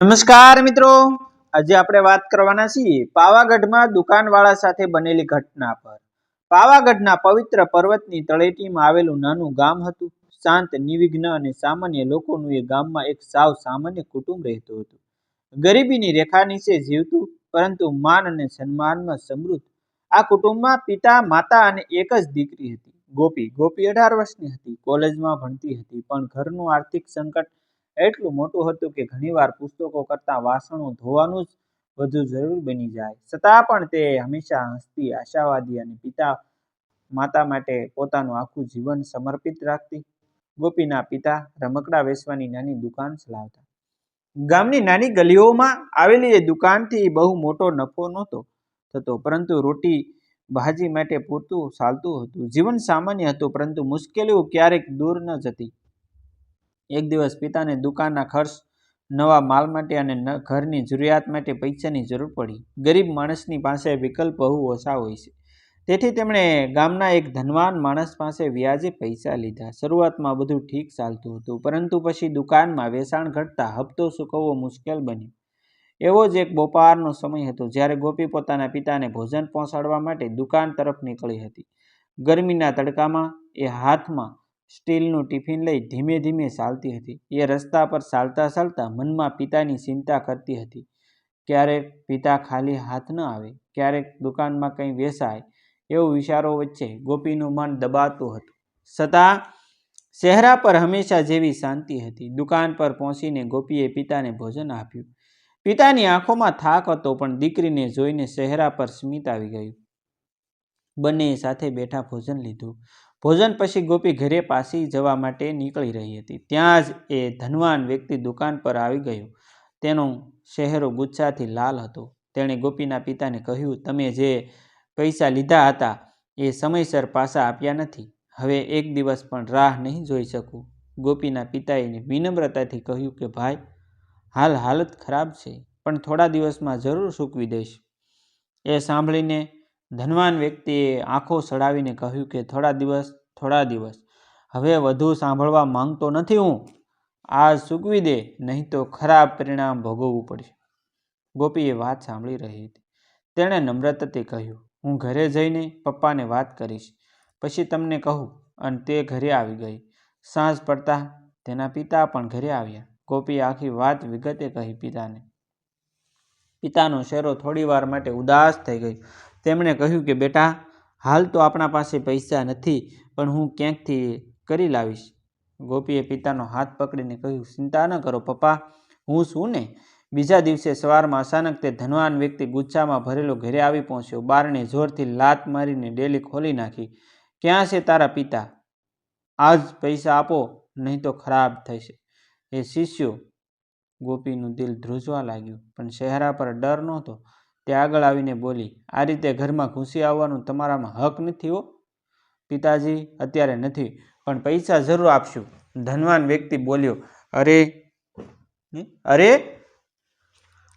નમસ્કાર મિત્રો. આજે આપણે વાત કરવાના છીએ પાવાગઢમાં દુકાનવાળા સાથે બનેલી ઘટના પર. પાવાગઢના પવિત્ર પર્વતની તળેટીમાં આવેલું નાનું ગામ હતું. શાંત, નિવિઘ્ન અને સામાન્ય લોકોનું એ ગામમાં એક સાવ સામાન્ય કુટુંબ રહેતું હતું. ગરીબીની રેખા નીચે જીવતું, પરંતુ માન અને સન્માનમાં સમૃદ્ધ. આ કુટુંબમાં પિતા, માતા અને એક જ દીકરી હતી. ગોપી ગોપી અઢાર વર્ષની હતી. કોલેજમાં ભણતી હતી, પણ ઘરનું આર્થિક સંકટ એટલું મોટું હતું કે ઘણીવાર પુસ્તકો કરતાં વાસણો ધોવાનું જ વધુ જરૂર બની જાય. છતાં પણ તે હંમેશા હસતી, આશાવાદી અને પિતા, માતા માટે પોતાનું આખું જીવન સમર્પિત રાખતી. ગોપીના પિતા રમકડા વેચવાની નાની દુકાન ચલાવતા. ગામની નાની ગલીઓમાં આવેલી એ દુકાનથી બહુ મોટો નફો નહોતો થતો, પરંતુ રોટી, ભાજી માટે પૂરતું ચાલતું હતું. જીવન સામાન્ય હતું, પરંતુ મુશ્કેલીઓ ક્યારેક દૂર ન જતી. એક દિવસ પિતાને દુકાનના ખર્ચ, નવા માલ માટે અને ઘરની જરૂરિયાત માટે પૈસાની જરૂર પડી. ગરીબ માણસની પાસે વિકલ્પ બહુ ઓછા હોય છે. તેથી તેમણે ગામના એક ધનવાન માણસ પાસે વ્યાજે પૈસા લીધા. શરૂઆતમાં બધું ઠીક ચાલતું હતું, પરંતુ પછી દુકાનમાં વેચાણ ઘટતા હપ્તો ચૂકવવો મુશ્કેલ બન્યો. એવો જ એક બપોરનો સમય હતો જ્યારે ગોપી પોતાના પિતાને ભોજન પહોંચાડવા માટે દુકાન તરફ નીકળી હતી. ગરમીના તડકામાં એ હાથમાં સ્ટીલનું ટિફિન લઈ ધીમે ધીમે ચાલતી હતી. એ રસ્તા પર ચાલતા ચાલતા મનમાં પિતાની ચિંતા કરતી હતી. ક્યારેક પિતા ખાલી હાથ ન આવે, ક્યારેક દુકાનમાં કંઈ વેસાય એવું વિચારો વચ્ચે ગોપીનું મન દબાતું હતું. છતાં, ચહેરા પર હંમેશા જેવી શાંતિ હતી. દુકાન પર પહોંચીને ગોપીએ પિતાને ભોજન આપ્યું. પિતાની આંખોમાં થાક હતો, પણ દીકરીને જોઈને ચહેરા પર સ્મિત આવી ગયું. બંનેએ સાથે બેઠા ભોજન લીધું. ભોજન પછી ગોપી ઘરે પાછી જવા માટે નીકળી રહી હતી. ત્યાં જ એ ધનવાન વ્યક્તિ દુકાન પર આવી ગયો. તેનો ચહેરો ગુસ્સાથી લાલ હતો. તેણે ગોપીના પિતાને કહ્યું, તમે જે પૈસા લીધા હતા, એ સમયસર પાછા આપ્યા નથી. હવે એક દિવસ પણ રાહ નહીં જોઈ શકું. ગોપીના પિતાએ વિનમ્રતાથી કહ્યું કે, ભાઈ, હાલ હાલત ખરાબ છે, પણ થોડા દિવસમાં જરૂર સૂકવી દઈશ. એ સાંભળીને ધનવાન વ્યક્તિએ આંખો સડાવીને કહ્યું કે, થોડા દિવસ થોડા દિવસ. હવે વધુ સાંભળવા માંગતો નથી હું. આ સૂકવી દે, નહીં તો ખરાબ પરિણામ ભોગવવું પડશે. ગોપીએ વાત સાંભળી રહી હતી. તેણે નમ્રતાથી કહ્યું, હું ઘરે જઈને પપ્પાને વાત કરીશ. પછી તમને કહું. અને તે ઘરે આવી ગઈ. સાંજ પડતા તેના પિતા પણ ઘરે આવ્યા. ગોપીએ આખી વાત વિગતે કહી પિતાને. પિતાનો ચહેરો થોડીવાર માટે ઉદાસ થઈ ગયો. તેમણે કહ્યું કે, બેટા, હાલ તો આપણા પાસે પૈસા નથી, પણ હું ક્યાંકથી કરી લાવીશ? ગોપીએ પિતાનો હાથ પકડીને કહ્યું, ચિંતા ન કરો પપ્પા, હું છું ને. બીજા દિવસે સવારમાં અચાનક તે ધનવાન વ્યક્તિ ગુચ્છામાં ભરેલો ઘરે આવી પહોંચ્યો. બારણે જોરથી લાત મારીને ડેલી ખોલી નાખી. ક્યાં છે તારા પિતા? આજ પૈસા આપો, નહીં તો ખરાબ થશે. એ શિષ્યો? ગોપીનું દિલ ધ્રુજવા લાગ્યું, પણ ચહેરા પર ડર નહોતો. તે આગળ આવીને બોલી, આ રીતે ઘરમાં ઘૂસી આવવાનું તમારામાં હક નથી હો? પિતાજી, અત્યારે નથી, પણ પૈસા જરૂર આપશું. ધનવાન વ્યક્તિ બોલ્યો, અરે અરે?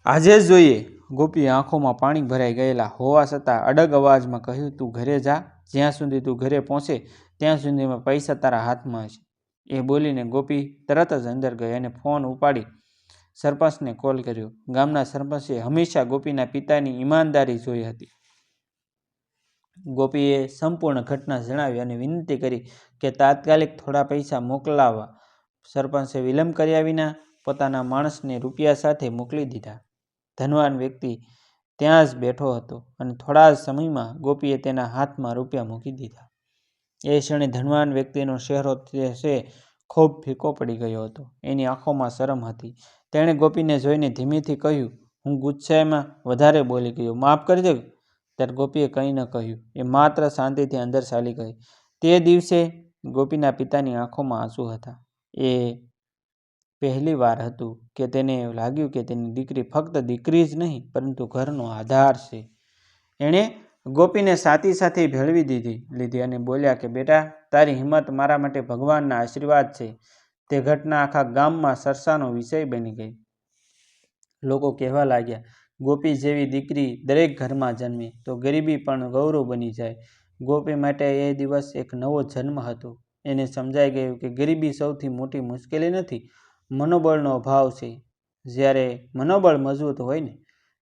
આજે જ જોઈએ. ગોપી આંખોમાં પાણી ભરાઈ ગયેલા હોવા છતાં અડગ અવાજમાં કહ્યું, તું ઘરે જા, જ્યાં સુધી તું ઘરે પહોંચે, ત્યાં સુધીમાં પૈસા તારા હાથમાં હશે. એ બોલીને ગોપી તરત જ અંદર ગઈ અને ફોન ઉપાડી સરપંચને કોલ કર્યો. ગામના સરપંચે હંમેશા ગોપીના પિતાની ઈમાનદારી જોઈ હતી. ગોપીએ સંપૂર્ણ ઘટના જણાવી અને વિનંતી કરી કે તાત્કાલિક થોડા પૈસા મોકલાવવા સરપંચે વિલંબ કર્યા વિના પોતાના માણસને રૂપિયા સાથે મોકલી દીધા. ધનવાન વ્યક્તિ ત્યાં જ બેઠો હતો અને થોડા જ સમયમાં ગોપીએ તેના હાથમાં રૂપિયા મૂકી દીધા. એ ક્ષણે ધનવાન વ્યક્તિનો ચહેરો છે ખૂબ ફીકો પડી ગયો હતો. એની આંખોમાં શરમ હતી. તેણે ગોપીને જોઈને ધીમેથી કહ્યું, હું ગુસ્સામાં વધારે બોલી ગયો. માફ કરી દે ત્યારે ગોપીએ કંઈ ન કહ્યું. એ માત્ર શાંતિથી અંદર ચાલી ગઈ. તે દિવસે ગોપીના પિતાની આંખોમાં આંસુ હતા. એ પહેલી વાર હતું કે તેને લાગ્યું કે તેની દીકરી ફક્ત દીકરી જ નહીં, પરંતુ ઘરનો આધાર છે. એણે ગોપીને સાથી સાથે ભેળવી દીધી, લીધી અને બોલ્યા કે, બેટા, તારી હિંમત મારા માટે ભગવાનના આશીર્વાદ છે. તે ઘટના આખા ગામમાં સરસાનો વિષય બની ગઈ. લોકો કહેવા લાગ્યા, ગોપી જેવી દીકરી દરેક ઘરમાં જન્મી, તો ગરીબી પણ ગૌરવ બની જાય. ગોપી માટે એ દિવસ એક નવો જન્મ હતો. એને સમજાઈ ગયું કે ગરીબી સૌથી મોટી મુશ્કેલી નથી, મનોબળનો અભાવ છે. જ્યારે મનોબળ મજબૂત હોય ને,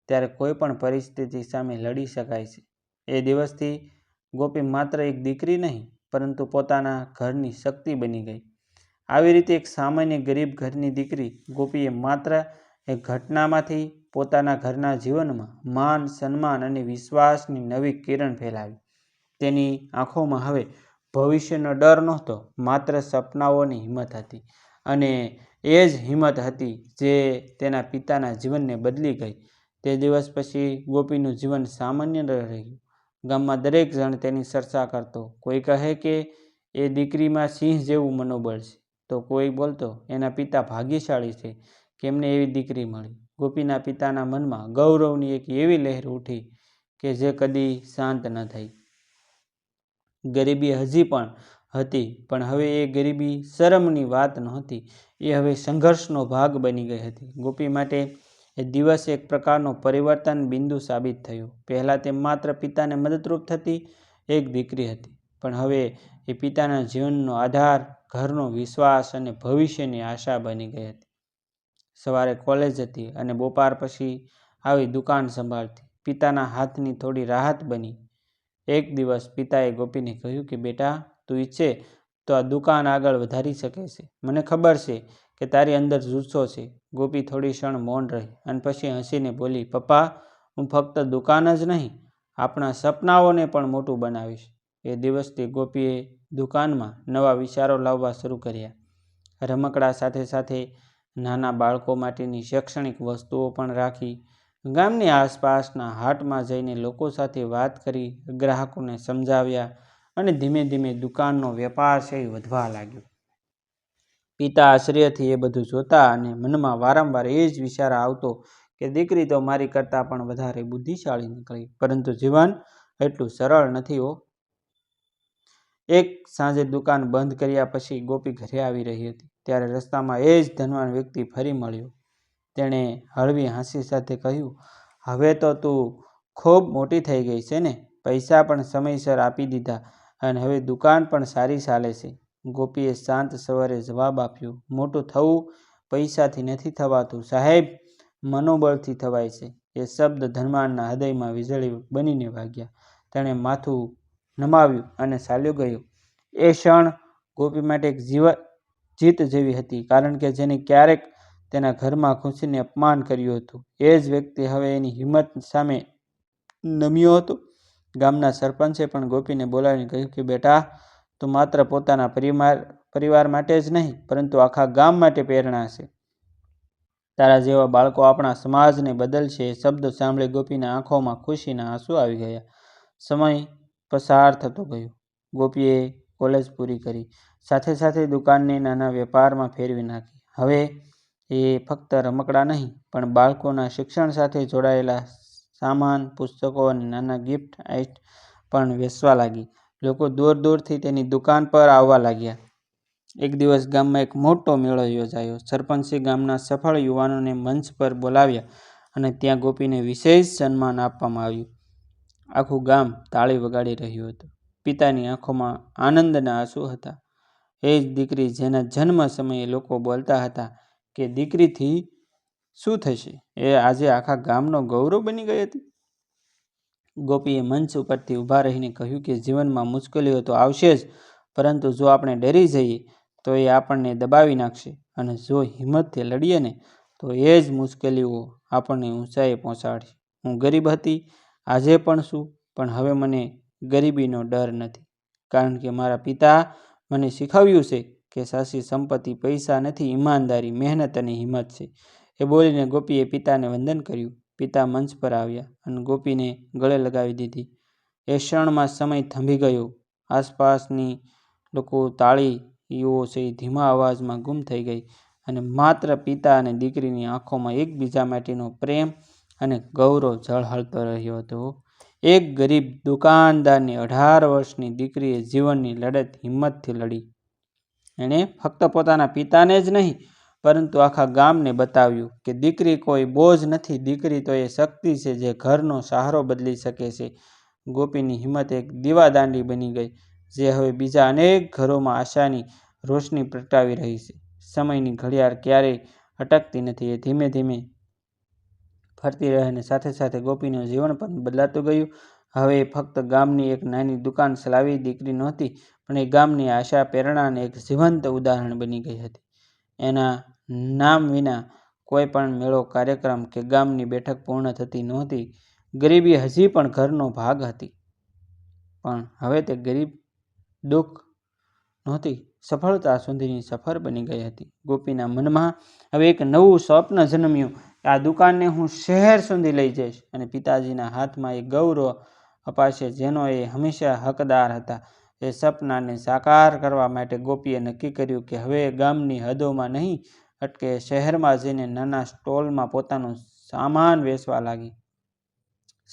ત્યારે કોઈ પણ પરિસ્થિતિ સામે લડી શકાય છે. એ દિવસથી ગોપી માત્ર એક દીકરી નહીં, પરંતુ પોતાના ઘરની શક્તિ બની ગઈ. આવી રીતે એક સામાન્ય ગરીબ ઘરની દીકરી ગોપીએ માત્ર એક ઘટનામાંથી પોતાના ઘરના જીવનમાં માન, સન્માન અને વિશ્વાસની નવી કિરણ ફેલાવી. તેની આંખોમાં હવે ભવિષ્યનો ડર નહોતો, માત્ર સપનાઓની હિંમત હતી. અને એ જ હિંમત હતી જે તેના પિતાના જીવનને બદલી ગઈ. તે દિવસ પછી ગોપીનું જીવન સામાન્ય રહ્યું ગામમાં દરેક જણ તેની ચર્ચા કરતો. કોઈ કહે કે, એ દીકરીમાં સિંહ જેવું મનોબળ છે. તો કોઈ બોલતો, એના પિતા ભાગ્યશાળી છે. કે એમને એવી દીકરી મળી? ગોપીના પિતાના મનમાં ગૌરવની એક એવી લહેર ઉઠી કે જે કદી શાંત ન થઈ. ગરીબી હજી પણ હતી, પણ હવે એ ગરીબી શરમની વાત નહોતી. એ હવે સંઘર્ષનો ભાગ બની ગઈ હતી. ગોપી માટે એ દિવસ એક પ્રકારનો પરિવર્તન બિંદુ સાબિત થયું. પહેલાં તે માત્ર પિતાને મદદરૂપ થતી એક દીકરી હતી. પણ હવે એ પિતાના જીવનનો આધાર, ઘરનો વિશ્વાસ અને ભવિષ્યની આશા બની ગઈ હતી. સવારે કોલેજ હતી અને બપોર પછી આવી દુકાન સંભાળતી. પિતાના હાથની થોડી રાહત બની. એક દિવસ પિતાએ ગોપીને કહ્યું કે, બેટા, તું ઈચ્છે તો આ દુકાન આગળ વધારી શકે છે. મને ખબર છે કે તારી અંદર જુસ્સો છે. ગોપી થોડી ક્ષણ મૌન રહી અને પછી હસીને બોલી, પપ્પા, હું ફક્ત દુકાન જ નહીં, આપણા સપનાઓને પણ મોટું બનાવીશ. એ દિવસથી ગોપીએ દુકાનમાં નવા વિચારો લાવવા શરૂ કર્યા. રમકડા સાથે સાથે નાના બાળકો માટેની શૈક્ષણિક વસ્તુઓ પણ રાખી, ગામની આસપાસના હાટમાં જઈને લોકો સાથે વાત કરી, ગ્રાહકોને સમજાવ્યા અને ધીમે ધીમે દુકાનનો વેપાર છે એ વધવા લાગ્યો. પિતા આશ્ચર્યથી એ બધું જોતા અને મનમાં વારંવાર એ જ વિચાર આવતો કે દીકરી તો મારી કરતાં પણ વધારે બુદ્ધિશાળી નીકળી. પરંતુ જીવન એટલું સરળ નથી હો. એક સાંજે દુકાન બંધ કર્યા પછી ગોપી ઘરે આવી રહી હતી. ત્યારે રસ્તામાં એ જ ધનવાન વ્યક્તિ ફરી મળ્યો. તેણે હળવી હાંસી સાથે કહ્યું, હવે તો તું ખૂબ મોટી થઈ ગઈ છે ને? પૈસા પણ સમયસર આપી દીધા અને હવે દુકાન પણ સારી ચાલે છે. ગોપીએ શાંત સવારે જવાબ આપ્યો, મોટું થવું પૈસાથી નથી થવાતું, સાહેબ. મનોબળથી થવાય છે. એ શબ્દ ધનવાનના હૃદયમાં વીજળી બનીને વાગ્યા. તેણે માથું નમાવ્યું અને ચાલ્યો ગયું. એ ક્ષણ ગોપી માટે એક જીવ, જીત જેવી હતી, કારણ કે જેને ક્યારેક તેના ઘરમાં ખુશીને અપમાન કર્યું હતું. એ જ વ્યક્તિ હવે એની હિંમત સામે નમ્યો હતો. ગામના સરપંચે પણ ગોપીને બોલાવીને કહ્યું કે, બેટા તું માત્ર પોતાના પરિવાર પરિવાર માટે જ નહીં, પરંતુ આખા ગામ માટે પ્રેરણા છે. તારા જેવા બાળકો આપણા સમાજને બદલશે, એ શબ્દો સાંભળી ગોપીના આંખોમાં ખુશીના આંસુ આવી ગયા. સમય પસાર થતો ગયો. ગોપીએ કોલેજ પૂરી કરી. સાથે સાથે દુકાનને નાના વેપારમાં ફેરવી નાખી. હવે એ ફક્ત રમકડા નહીં, પણ બાળકોના શિક્ષણ સાથે જોડાયેલા સામાન, પુસ્તકો અને નાના ગિફ્ટ આઇટ પણ વેચવા લાગી. લોકો દૂર દૂરથી તેની દુકાન પર આવવા લાગ્યા. એક દિવસ ગામમાં એક મોટો મેળો યોજાયો. સરપંચે ગામના સફળ યુવાનોને મંચ પર બોલાવ્યા અને ત્યાં ગોપીને વિશેષ સન્માન આપવામાં આવ્યું. આખું ગામ તાળી વગાડી રહ્યું હતું. પિતાની આંખોમાં આનંદના આંસુ હતા. એ જ દીકરી જેના જન્મ સમયે લોકો બોલતા હતા કે દીકરીથી શું થશે? એ આજે આખા ગામનો ગૌરવ બની ગઈ હતી. ગોપીએ મંચ ઉપરથી ઊભા રહીને કહ્યું કે જીવનમાં મુશ્કેલીઓ તો આવશે જ, પરંતુ જો આપણે ડરી જઈએ, તો એ આપણને દબાવી નાખશે અને જો હિંમતથી લડીએ ને, તો એ જ મુશ્કેલીઓ આપણને ઊંચાઈએ પહોંચાડશે. હું ગરીબ હતી, આજે પણ છું, પણ હવે મને ગરીબીનો ડર નથી. કારણ કે મારા પિતા મને શીખવ્યું છે કે સાસી સંપત્તિ, પૈસા નથી, ઈમાનદારી, મહેનત અને હિંમત છે. એ બોલીને ગોપીએ પિતાને વંદન કર્યું. પિતા મંચ પર આવ્યા અને ગોપીને ગળે લગાવી દીધી. એ ક્ષણમાં સમય થંભી ગયો. આસપાસની લોકો તાળીઓ છે ધીમા અવાજમાં ગુમ થઈ ગઈ અને માત્ર પિતા અને દીકરીની આંખોમાં એકબીજા માટેનો પ્રેમ અને ગૌરવ ઝળહળતો રહ્યો હતો. એક ગરીબ દુકાનદારની અઢાર વર્ષની દીકરીએ જીવનની લડત હિંમતથી લડી. એણે ફક્ત પોતાના પિતાને જ નહીં પરંતુ આખા ગામને બતાવ્યું કે દીકરી કોઈ બોજ નથી, દીકરી તો એ શક્તિ છે જે ઘરનો સહારો બદલી શકે છે. ગોપીની હિંમત એક દીવાદાંડી બની ગઈ, જે હવે બીજા અનેક ઘરોમાં આશાની રોશની પ્રગટાવી રહી છે. સમયની ઘડિયાળ ક્યારેય અટકતી નથી, એ ધીમે ધીમે ફરતી રહે અને સાથે સાથે ગોપીનું જીવન પણ બદલાતું ગયું. હવે એ ફક્ત ગામની એક નાની દુકાન ચલાવી દીકરી નહોતી, પણ એ ગામની આશા પ્રેરણાને એક જીવંત ઉદાહરણ બની ગઈ હતી. એના નામ વિના કોઈ પણ મેળો કાર્યક્રમ કે ગામની બેઠક પૂર્ણ થતી નહોતી. ગરીબી હજી પણ ઘરનો ભાગ હતી. પણ હવે તે ગરીબ દુઃખ નહોતી. સફળતા સુધીની સફર બની ગઈ હતી. ગોપીના મનમાં હવે એક નવું સ્વપ્ન જન્મ્યું. આ દુકાનને હું શહેર સુધી લઈ જઈશ અને પિતાજીના હાથમાં એ ગૌરવ અપાશે જેનો એ હંમેશા હકદાર હતા. એ સપનાને સાકાર કરવા માટે ગોપીએ નક્કી કર્યું કે હવે ગામની હદોમાં નહીં અટકે શહેરમાં જઈને નાના સ્ટોલમાં પોતાનું સામાન વેચવા લાગી.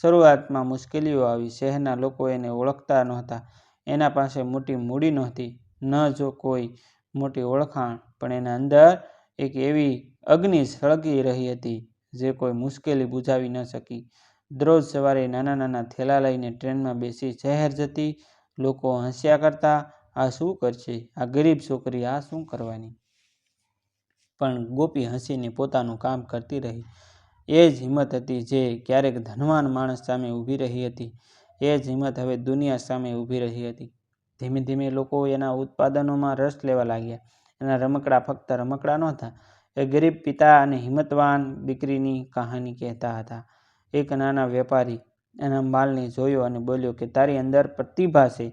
શરૂઆતમાં મુશ્કેલીઓ આવી. શહેરના લોકો એને ઓળખતા નહોતા. એના પાસે મોટી મૂડી નહોતી. ન જો કોઈ મોટી ઓળખાણ, પણ એના અંદર એક એવી અગ્નિ સળગી રહી હતી, જે કોઈ મુશ્કેલી બુઝાવી ન શકી. દરરોજ સવારે નાના નાના થેલા લઈને ટ્રેનમાં બેસી શહેર જતી લોકો હસ્યા કરતા, આ શું કરશે? આ ગરીબ છોકરી આ શું કરવાની? પણ ગોપી હસીને પોતાનું કામ કરતી રહી. એ જ હિંમત હતી જે ક્યારેક ધનવાન માણસ સામે ઊભી રહી હતી. એ જ હિંમત હવે દુનિયા સામે ઊભી રહી હતી. ધીમે ધીમે લોકો એના ઉત્પાદનોમાં રસ લેવા લાગ્યા. એના રમકડા ફક્ત રમકડા નહોતા, એ ગરીબ પિતા અને હિંમતવાન દીકરીની કહાની કહેતા હતા. એક નાના વેપારી એના માલને જોયો અને બોલ્યો કે, તારી અંદર પ્રતિભા છે.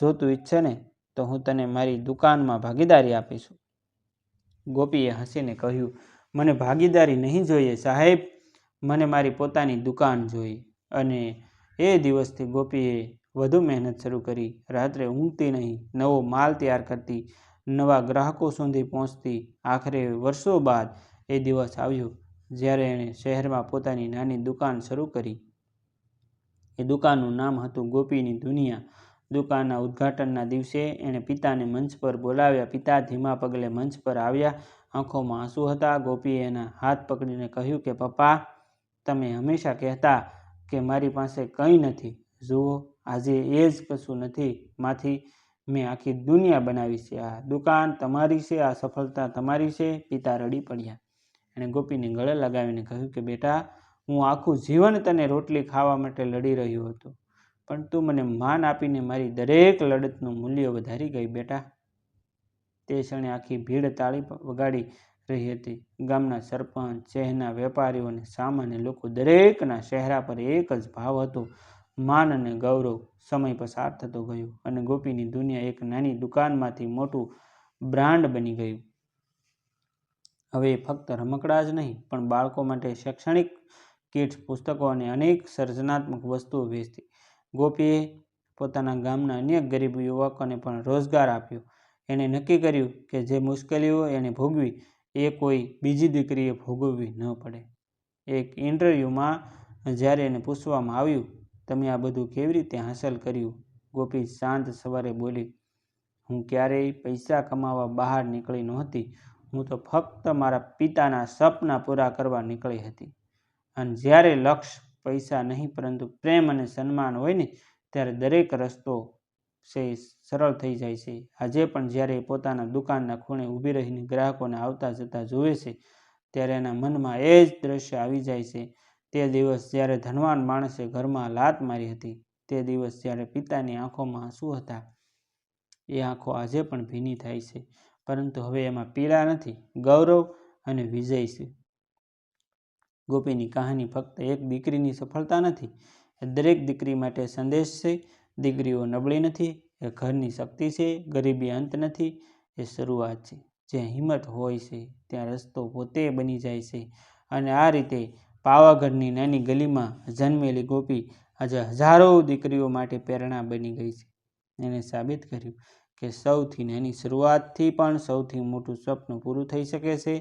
જો તું ઈચ્છે ને, તો હું તને મારી દુકાનમાં ભાગીદારી આપીશું. ગોપીએ હસીને કહ્યું, મને ભાગીદારી નહીં જોઈએ સાહેબ, મને મારી પોતાની દુકાન જોઈ અને એ દિવસથી ગોપીએ વધુ મહેનત શરૂ કરી. રાત્રે ઊંઘતી નહીં, નવો માલ તૈયાર કરતી, નવા ગ્રાહકો સુધી પહોંચતી. આખરે વર્ષો બાદ એ દિવસ આવ્યો, જ્યારે એણે શહેરમાં પોતાની નાની દુકાન શરૂ કરી. એ દુકાનનું નામ હતું ગોપીની દુનિયા. દુકાનના ઉદ્ઘાટનના દિવસે એણે પિતાને મંચ પર બોલાવ્યા. પિતા ધીમા પગલે મંચ પર આવ્યા. આંખોમાં આંસુ હતા. ગોપીએ એના હાથ પકડીને કહ્યું કે, પપ્પા, તમે હંમેશા કહેતા કે મારી પાસે કંઈ નથી. જુઓ, આજે એ જ કશું નથી. માંથી મેં આખી દુનિયા બનાવી છે. આ દુકાન તમારી છે. આ સફળતા તમારી છે. પિતા રડી પડ્યા. એણે ગોપીને ગળે લગાવીને કહ્યું કે, બેટા, હું આખું જીવન તને રોટલી ખાવા માટે લડી રહ્યો હતો. પણ તું મને માન આપીને મારી દરેક લડતનું મૂલ્ય વધારી ગઈ બેટા. તે ક્ષણે આખી ભીડ તાળી વગાડી રહી હતી. ગામના સરપંચ, શહેરના વેપારીઓ અને સામાન્ય લોકો દરેકના ચહેરા પર એક જ ભાવ હતો. માન અને ગૌરવ સમય પસાર થતો ગયો અને ગોપીની દુનિયા એક નાની દુકાનમાંથી મોટું બ્રાન્ડ બની ગયું. હવે ફક્ત રમકડા જ નહીં, પણ બાળકો માટે શૈક્ષણિક કિટ્સ, પુસ્તકો અને અનેક સર્જનાત્મક વસ્તુઓ વેચતી ગોપીએ પોતાના ગામના અન્ય ગરીબ યુવકોને પણ રોજગાર આપ્યો. એણે નક્કી કર્યું કે જે મુશ્કેલીઓ એણે ભોગવી, એ કોઈ બીજી દીકરીએ ભોગવવી ન પડે. એક ઇન્ટરવ્યૂમાં જ્યારે એને પૂછવામાં આવ્યું, તમે આ બધું કેવી રીતે હાંસલ કર્યું? ગોપી શાંત સવારે બોલી, હું ક્યારેય પૈસા કમાવા બહાર નીકળી નહોતી. હું તો ફક્ત મારા પિતાના સપના પૂરા કરવા નીકળી હતી. અને જ્યારે લક્ષ્ય પૈસા નહીં, પરંતુ પ્રેમ અને સન્માન હોય ને, ત્યારે દરેક રસ્તો છે સરળ થઈ જાય છે. આજે પણ જ્યારે એ પોતાના દુકાનના ખૂણે ઊભી રહીને ગ્રાહકોને આવતા જતા જુએ છે, ત્યારે એના મનમાં એ જ દ્રશ્ય આવી જાય છે. તે દિવસ જ્યારે ધનવાન માણસે ઘરમાં લાત મારી હતી, તે દિવસ જ્યારે પિતાની આંખોમાં આંસુ હતા, એ આંખો આજે પણ ભીની થાય છે. પરંતુ હવે એમાં પીડા નથી, ગૌરવ અને વિજય છે. ગોપીની કહાની ફક્ત એક દીકરીની સફળતા નથી, એ દરેક દીકરી માટે સંદેશ છે. દીકરીઓ નબળી નથી, એ ઘરની શક્તિ છે, ગરીબી અંત નથી, એ શરૂઆત છે. જ્યાં હિંમત હોય છે, ત્યાં રસ્તો પોતે બની જાય છે. અને આ રીતે પાવાગઢની નાની ગલીમાં જન્મેલી ગોપી આજે હજારો દીકરીઓ માટે પ્રેરણા બની ગઈ છે. એણે સાબિત કર્યું કે સૌથી નાની શરૂઆતથી પણ સૌથી મોટું સ્વપ્ન પૂરું થઈ શકે છે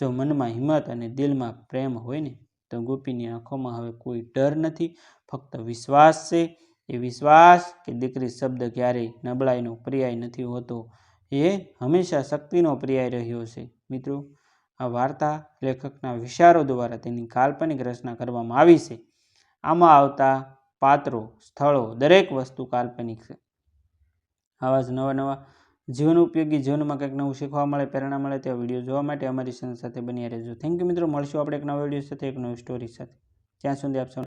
જો મનમાં હિંમત અને દિલમાં પ્રેમ હોય ને, તો ગોપીની આંખોમાં હવે કોઈ ડર નથી. ફક્ત વિશ્વાસ છે. એ વિશ્વાસ કે દીકરી શબ્દ ક્યારેય નબળાઈનો પર્યાય નથી હોતો. એ હંમેશા શક્તિનો પર્યાય રહ્યો છે. મિત્રો, આ વાર્તા લેખકના વિચારો દ્વારા તેની કાલ્પનિક રચના કરવામાં આવી છે. આમાં આવતા પાત્રો, સ્થળો દરેક વસ્તુ કાલ્પનિક છે. આવા જ નવા નવા જીવન ઉપયોગી જીવનમાં કંઈક નવું શીખવા મળે, પ્રેરણા મળે તેવા વીડિયો જોવા માટે અમારી ચેનલ સાથે બની રહેજો. થેન્ક યુ મિત્રો. મળશું આપણે એક નવા વીડિયો સાથે, એક નવી સ્ટોરી સાથે. ત્યાં સુધી આપ સૌ